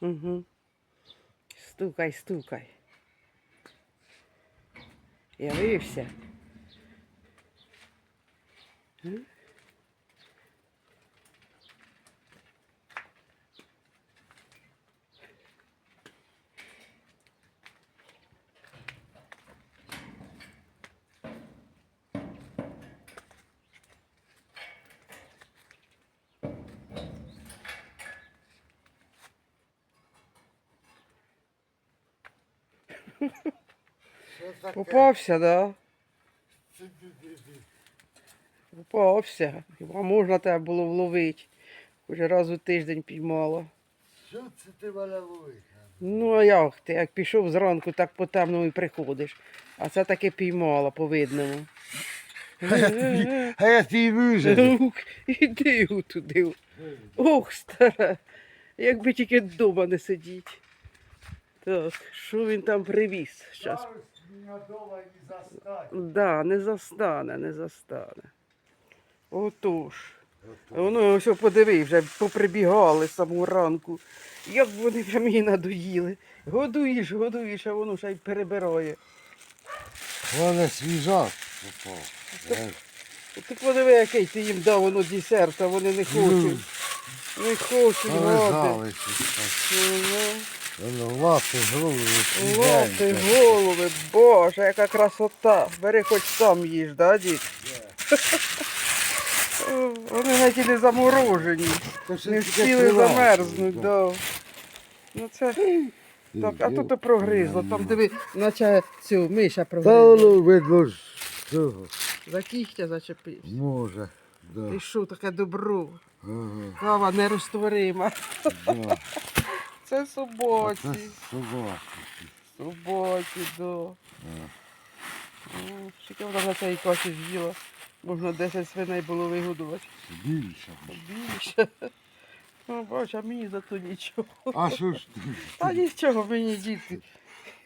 Угу. Стукай, стукай. Явився. Що таке? Попався, да? Попався. Хіба можна тебе було вловити? Хоч раз у тиждень піймала. Що це ти мене ловиш? Ну, а як ти? Як пішов зранку, так по темному і приходиш. А це таки піймала по видному. А я твій вижив. Ух, Іди туди. Ох, стара. Якби тільки вдома не сидіть. Так, що він там привіз? Щас. Да, не застане, не застане. Отож. Воно ось подиви, вже поприбігали з самого ранку. Як вони вже мені надоїли. Годуєш, годуєш, а воно ще й перебирає. Вона. Е, Ти подиви, який ти їм дав воно десерт, а вони не хочуть. Не хочуть лапи, голови, свіженьке. голови, боже, яка красота. Бери хоч сам їж, да, дід? О, Вони навіть і не заморожені. Не встигли замерзнуть, да. Ну це. Так, а тут то прогризло. Там диви, наче цю миша Та прогризла. воно видно ж цього. За кігтя зачепився. Може. Да. Ти що, таке добро? Ага. Кава нерозтворима. Да. Це собаці. Це собака. Собаки, да. Ну, Скільки вона на цій каші з'їла? Можна 10 свиней було вигодувати. Більше. Більше. Ну, бач, а мені зато нічого. А що ж ти? Та нічого мені діти.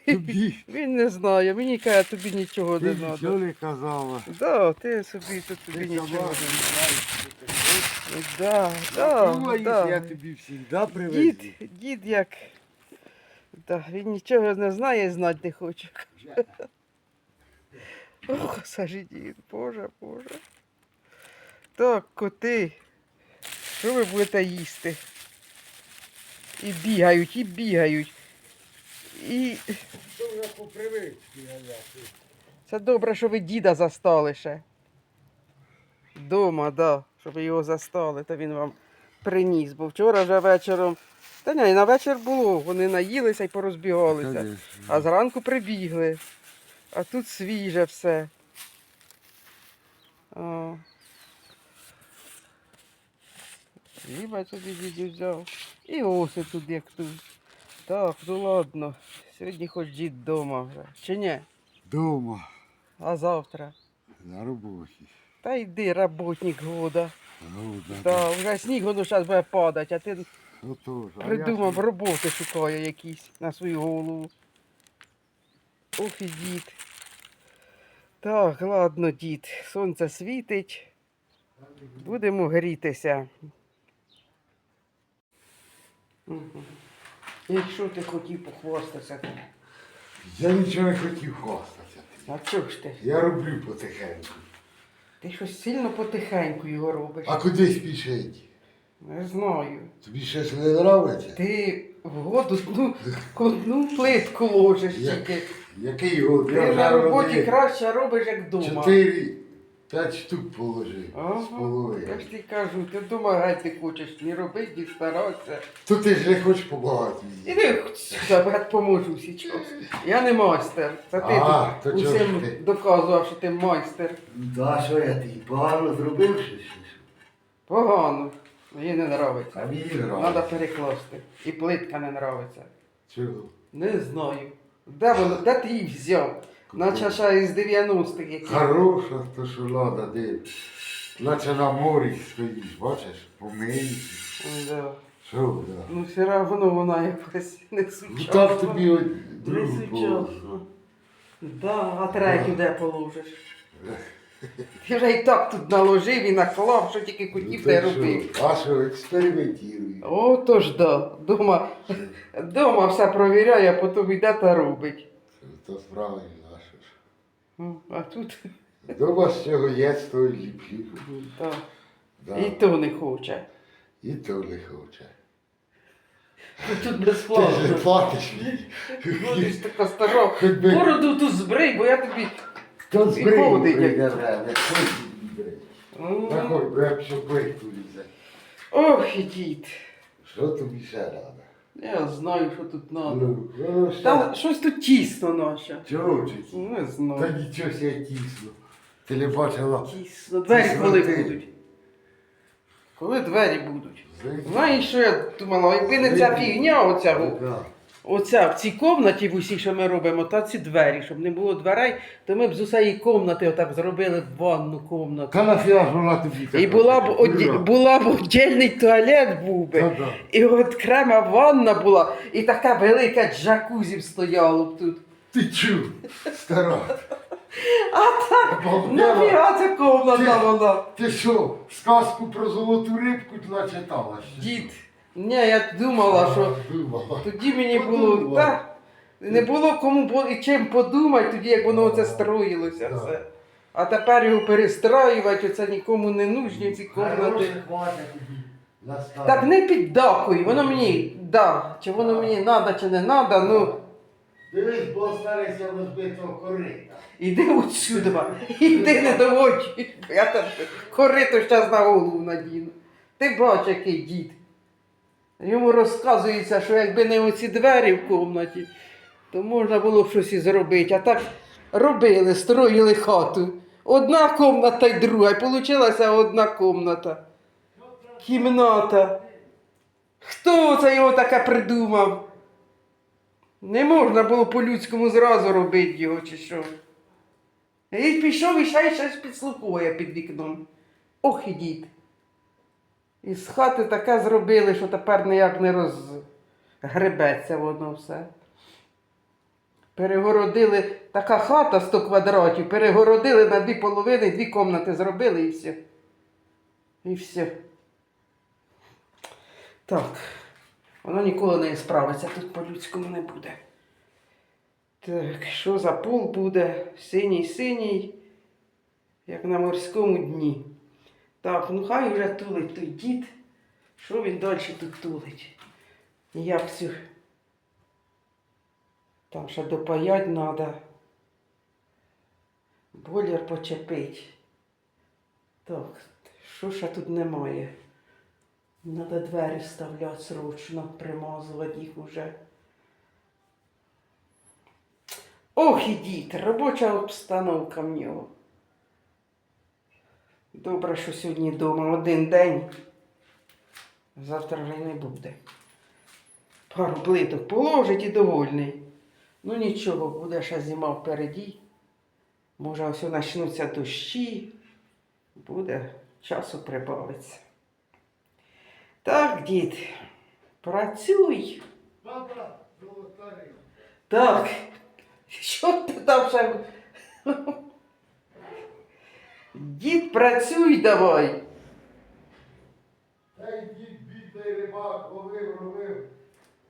Тобі? Він не знає, мені каже, тобі нічого Ти не нічого треба. не казала. Да, ти собі, то тобі Ти нічого казала, не Да, да, Ну, Я да. тобі завжди привезу. Дід, дід як. Да, він нічого не знає і знати не хоче. Ох, Сажі дід, боже, боже. Так, коти. Що ви будете їсти? І бігають, і бігають. І Що вже по привичці, я це добре, що ви діда застали ще. Дома, да, щоб його застали, то він вам приніс. Бо вчора вже вечором. Та ні, на вечір було. Вони наїлися і порозбігалися. А зранку прибігли. А тут свіже все. О. Хліба собі дідю взяв. І оси тут як тут. Так, ну ладно. Сьогодні хоч дід вдома вже. Чи ні? Дома, А завтра? на роботі. Та йди, работник года. Ну, да, Да, вже сніг воно зараз буде падати, а ти Отож, а придумав я- роботи шукає якісь на свою голову. Ох і дід. Так, ладно, дід. Сонце світить. Будемо грітися. І ти хотів похвастатися? Я нічого не хотів хвастатися. А чого ж ти? Я роблю потихеньку. Ти щось сильно потихеньку його робиш. А куди спішить? Не знаю. Тобі щось не подобається? Ти в воду ну, одну плитку ложиш Я- тільки. Який год? Ти Я вже на роботі родив. краще робиш, як вдома. Чотири, п'ять штук положив з Ага, я ж ти кажу, ти не хочеш ні робити, ні старатися. То ти ж не хочеш побагати мені. Іди сюди, я поможу зараз. Я не майстер. Це ти А, тут то чого усім ти? доказував, що ти майстер. Да, що я ти погано зробив щось? Погано. Мені не подобається. А мені Треба нравиться. перекласти. І плитка не подобається. Чого? Не знаю. Де воно, де ти її взяв? Наче ще із 90-х яких. Хороша, то що лада, де. Наче на морі стоїш, бачиш, помиєш. Да. Що, да. Ну все равно вона якось не Ну сучасна. так тобі от Не другу положу. сучасна. Да, а третю де положиш? Ти вже і так тут наложив і наклав, що тільки хотів, те Ну, робив. А що, експериментує. О, то ж да. Дома, дома все провіряє, а потім йде та робить. То правильно. Ну, А тут Дома з чого є, з того й ліплю. да. І то не хоче. І то не хоче. Ну, Тут Ти ж не безплатно. платиш мені. Будеш така стара. Хоч би- Бороду тут збрий, бо я тобі. То збрий ходить, прийде як- время, хто ж збрий. М. Так ой, бо я б що пихту лізе. Ох, і дід. Що тобі ще треба? Я знаю, що тут треба. Ну, ну, що? Та щось тут тісно наше. Чого ті? Не Та знаю. нічого себе тісно. Ти не бачила? Тісно. Двері коли ти. будуть? Коли двері будуть? Знаєш? Знаєш, що я думала, якби не ця фігня оця, о- Да. Оця в цій кімнаті в усій, що ми робимо, та ці двері, щоб не було дверей, то ми б з усієї кімнати отак зробили ванну кімнату. Та нафіга ж вона тобі така? І була б, оді, була б отдільний туалет був би. Та-да. І от окрема ванна була, і така велика джакузі б стояло б тут. Ти чу, стара. А так, Обалдела. нафіга ця кімната Ти- вона? Ти що, сказку про золоту рибку начитала? ще? Дід, ні, я думала, що Думала. тоді мені було Подумала. так. Не було кому і чим подумати, тоді як воно оце строїлося Да. все. А тепер його перестраювати, оце нікому не нужні ці хватить на. Так не піддакуй, воно мені да. Чи воно мені треба, чи не треба, ну Дивись, бо старайся розбитого корита. іди отсюди, іди не доводь. Я там корито зараз на голову надіну. Ти бач, який дід. Йому розказується, що якби не оці двері в кімнаті, то можна було щось і зробити. А так робили, строїли хату. Одна кімната й друга, і вийшла одна кімната. Кімната. Хто це його таке придумав? Не можна було по-людському зразу робити його, чи що. І пішов і ще щось підслуховує під вікном. Ох і. Із хати таке зробили, що тепер ніяк не розгребеться воно все. Перегородили така хата 100 квадратів, перегородили на дві половини, дві кімнати зробили і все. І все. Так. Воно ніколи не справиться, тут по-людському не буде. Так, що за пул буде? Синій, синій, як на морському дні. Так, ну хай вже тулить той дід. Що він далі тут тулить? Як цю. Там ще допаять треба. Бойлер почепить. Так, що ще тут немає? Надо двері вставляти срочно, примазувати їх уже. Ох, і дід, робоча обстановка в нього. Добре, що сьогодні вдома один день. Завтра вже й не буде. Пару плиток положить і довольний. Ну нічого, буде ще зима впереді. Може, ось почнуться дощі. Буде часу прибавиться. Так, дід, працюй. Баба, золота. Так. Що ти там ще? Дід, працюй давай. Ей, дід, бідний рибак, ловив, робив.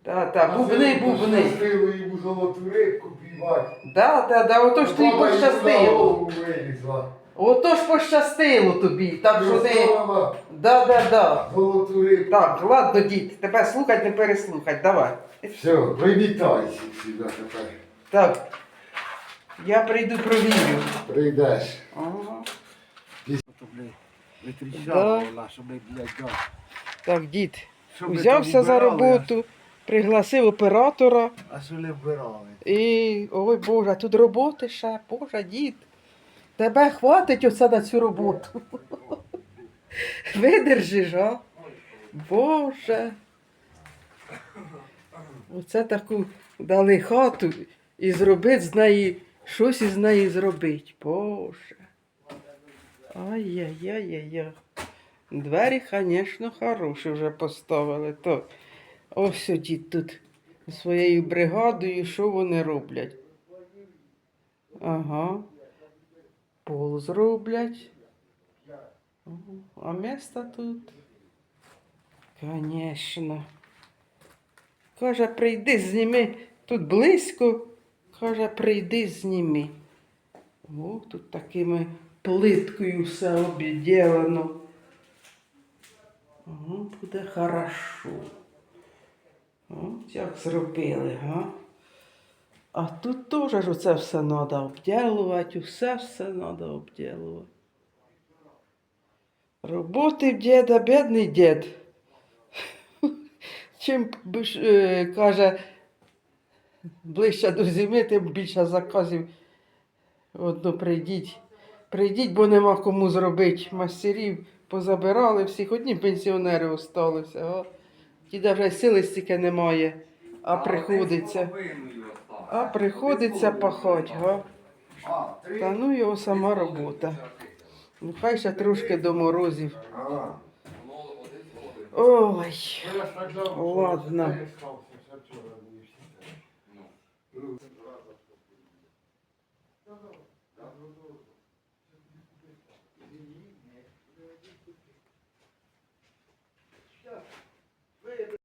Та, та, бубни, бубни. Пощастило йому золоту рибку піймати. Да, да, да, ото ж тобі Баба йому на пощастило. голову вилізла. Ото ж пощастило тобі. Так що ти. Розставила Да, да, да. Золоту рибку. Так, ладно, дід, тебе слухать, не переслухать, давай. Все, привітайся сюди тепер. Так. Я прийду провірю. Прийдеш. Ага. Витріщала Да. вона, щоб, блядь, да. Так, дід. Щоб ми Взявся там за вбирали, роботу, пригласив оператора. А що не вбирали? І ой Боже, тут роботи ще, Боже, дід. Тебе хватить оце на цю роботу. Видержиш, а? Боже. Оце таку дали хату і зробити з неї, щось із неї зробити. Боже. Ай-яй-яй-яй. Двері, звісно, хороші вже поставили. То ось дід тут своєю бригадою, що вони роблять. Ага. пол зроблять. А місто тут. Конечно. Каже, прийди, зніми. Тут близько. Каже, прийди, зніми. О, тут такими плиткою все обіділено. Ага, буде хорошо. От як зробили, га? А тут теж оце все треба обділувати, усе все треба обділувати. Роботи в діда, бідний дід. Чим е, каже, ближче до зими, тим більше заказів. Одно прийдіть. Прийдіть, бо нема кому зробити. Мастерів позабирали всіх, одні пенсіонери осталися. А? Діда вже сили стільки немає, а приходиться. А приходиться пахать, га? Та ну його сама робота. Ну хай ще трошки до морозів. А, Ой, ну, Ладно.